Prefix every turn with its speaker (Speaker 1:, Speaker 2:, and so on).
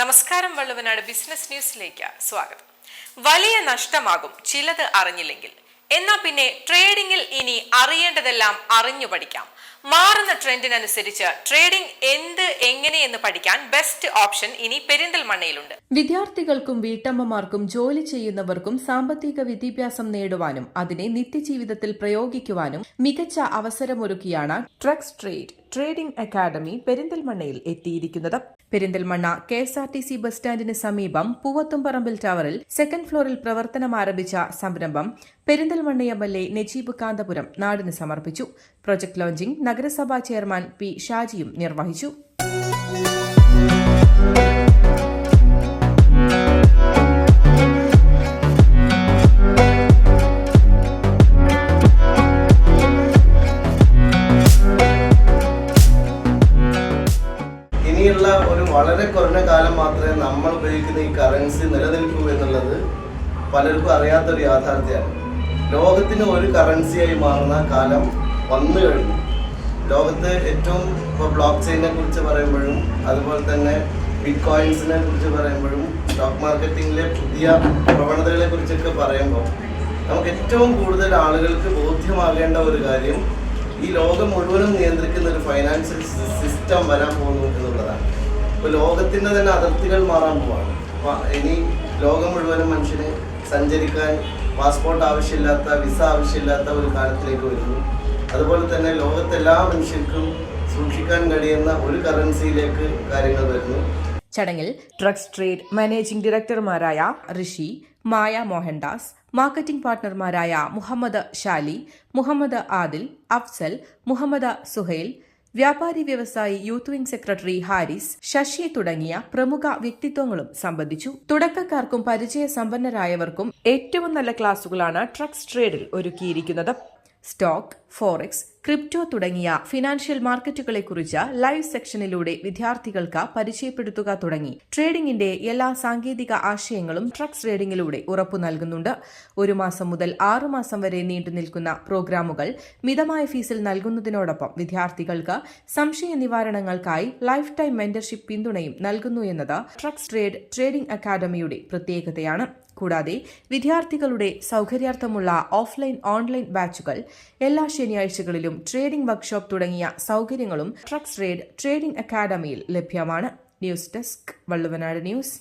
Speaker 1: നമസ്കാരം വള്ളുവനാട് ബിസിനസ് ന്യൂസിലേക്ക് സ്വാഗതം. വലിയ നഷ്ടമാകും ചിലത് അറിഞ്ഞില്ലെങ്കിൽ. എന്നാ പിന്നെ ട്രേഡിംഗിൽ ഇനി അറിയേണ്ടതെല്ലാം അറിഞ്ഞു പഠിക്കാം. മാറുന്ന ട്രെൻഡിനനുസരിച്ച് ട്രേഡിംഗ് എന്ത് എങ്ങനെയെന്ന് പഠിക്കാൻ ബെസ്റ്റ് ഓപ്ഷൻ ഇനി പെരിന്തൽമണ്ണയിലുണ്ട്.
Speaker 2: വിദ്യാർത്ഥികൾക്കും വീട്ടമ്മമാർക്കും ജോലി ചെയ്യുന്നവർക്കും സാമ്പത്തിക വിദ്യാഭ്യാസം നേടുവാനും അതിനെ നിത്യജീവിതത്തിൽ പ്രയോഗിക്കുവാനും മികച്ച അവസരമൊരുക്കിയാണ് ട്രക്സ് ട്രേഡ് ട്രേഡിംഗ് അക്കാദമി പെരിന്തൽമണ്ണയിൽ എത്തിയിരിക്കുന്നത്. Perinthalmanna K S R T C bus സ്റ്റാൻഡിന് സമീപം പൂവത്തുംപറമ്പിൽ ടവറിൽ സെക്കൻഡ് ഫ്ലോറിൽ പ്രവർത്തനം ആരംഭിച്ച സംരംഭം Perinthalmanna M L A Najeeb Kanthapuram നാടിന് സമർപ്പിച്ചു. പ്രൊജക്ട് ലോഞ്ചിംഗ് നഗരസഭാ ചെയർമാൻ പി ഷാജിയും നിർവഹിച്ചു.
Speaker 3: ഇനിയുള്ള ഒരു വളരെ കുറഞ്ഞ കാലം മാത്രമേ നമ്മൾ ഉപയോഗിക്കുന്ന ഈ കറൻസി നിലനിൽക്കൂ എന്നുള്ളത് പലർക്കും അറിയാത്തൊരു യാഥാർത്ഥ്യമാണ്. ലോകത്തിന് ഒരു കറൻസിയായി മാറുന്ന കാലം വന്നു കഴിഞ്ഞു. ലോകത്ത് ഏറ്റവും ഇപ്പോൾ ബ്ലോക്ക് ചെയിനെ കുറിച്ച് പറയുമ്പോഴും അതുപോലെ തന്നെ ബിറ്റ് കോയിൻസിനെ കുറിച്ച് പറയുമ്പോഴും സ്റ്റോക്ക് മാർക്കറ്റിങ്ങിലെ പുതിയ പ്രവണതകളെ കുറിച്ചൊക്കെ പറയുമ്പോൾ നമുക്ക് ഏറ്റവും കൂടുതൽ ആളുകൾക്ക് ബോധ്യമാകേണ്ട ഒരു കാര്യം ഈ ലോകം മുഴുവനും നിയന്ത്രിക്കുന്ന ഒരു ഫൈനാൻഷ്യൽ സിസ്റ്റം വരാൻ പോകുന്നു എന്നുള്ളതാണ്. ഇപ്പോൾ ലോകത്തിന്റെ തന്നെ അതിർത്തികൾ മാറാൻ പോവാണ്. ഇനി ലോകം മുഴുവനും മനുഷ്യന് സഞ്ചരിക്കാൻ പാസ്പോർട്ട് ആവശ്യമില്ലാത്ത വിസ ആവശ്യമില്ലാത്ത ഒരു കാലത്തിലേക്ക് വരുന്നു. അതുപോലെ തന്നെ ലോകത്തെല്ലാ മനുഷ്യർക്കും സൂക്ഷിക്കാൻ കഴിയുന്ന ഒരു കറൻസിയിലേക്ക് കാര്യങ്ങൾ വരുന്നു.
Speaker 2: ചടങ്ങിൽ ഡ്രഗ്സ് ട്രേഡ് മാനേജിംഗ് ഡയറക്ടർമാരായ ഋഷി മായ മോഹൻദാസ് മാർക്കറ്റിംഗ് പാർട്ണർമാരായ മുഹമ്മദ് ഷാലി മുഹമ്മദ് ആദിൽ അഫ്സൽ മുഹമ്മദ് സുഹൈൽ വ്യാപാരി വ്യവസായി youth wing secretary Haris Shashi തുടങ്ങിയ പ്രമുഖ വ്യക്തിത്വങ്ങളും സംബന്ധിച്ചു. തുടക്കക്കാർക്കും പരിചയ സമ്പന്നരായവർക്കും ഏറ്റവും നല്ല ക്ലാസുകളാണ് ട്രക്സ് ട്രേഡിൽ ഒരുക്കിയിരിക്കുന്നത്. സ്റ്റോക്ക് ഫോറക്സ് ക്രിപ്റ്റോ തുടങ്ങിയ ഫിനാൻഷ്യൽ മാർക്കറ്റുകളെക്കുറിച്ച് ലൈവ് സെക്ഷനിലൂടെ വിദ്യാർത്ഥികൾക്ക് പരിചയപ്പെടുത്തുക തുടങ്ങി. ട്രേഡിംഗിന്റെ എല്ലാ സാങ്കേതിക ആശയങ്ങളും ട്രക്സ് ട്രേഡിംഗിലൂടെ ഉറപ്പു നൽകുന്നുണ്ട്. ഒരു മാസം മുതൽ ആറുമാസം വരെ നീണ്ടു നിൽക്കുന്ന പ്രോഗ്രാമുകൾ മിതമായ ഫീസിൽ നൽകുന്നതിനോടൊപ്പം വിദ്യാർത്ഥികൾക്ക് സംശയ നിവാരണങ്ങൾക്കായി ലൈഫ് ടൈം മെന്റർഷിപ്പ് പിന്തുണയും നൽകുന്നു എന്നത് ട്രക്സ് ട്രേഡ് ട്രേഡിംഗ് അക്കാദമിയുടെ പ്രത്യേകതയാണ്. കൂടാതെ വിദ്യാർത്ഥികളുടെ സൗകര്യാർത്ഥമുള്ള ഓഫ്ലൈൻ ഓൺലൈൻ ബാച്ചുകൾ എല്ലാ ശനിയാഴ്ചകളിലും ട്രേഡിംഗ് വർക്ക്ഷോപ്പ് തുടങ്ങിയ സൗകര്യങ്ങളും ട്രക്സ് ട്രേഡ് ട്രേഡിംഗ് അക്കാദമിയിൽ ലഭ്യമാണ്. News desk Valluvanad news.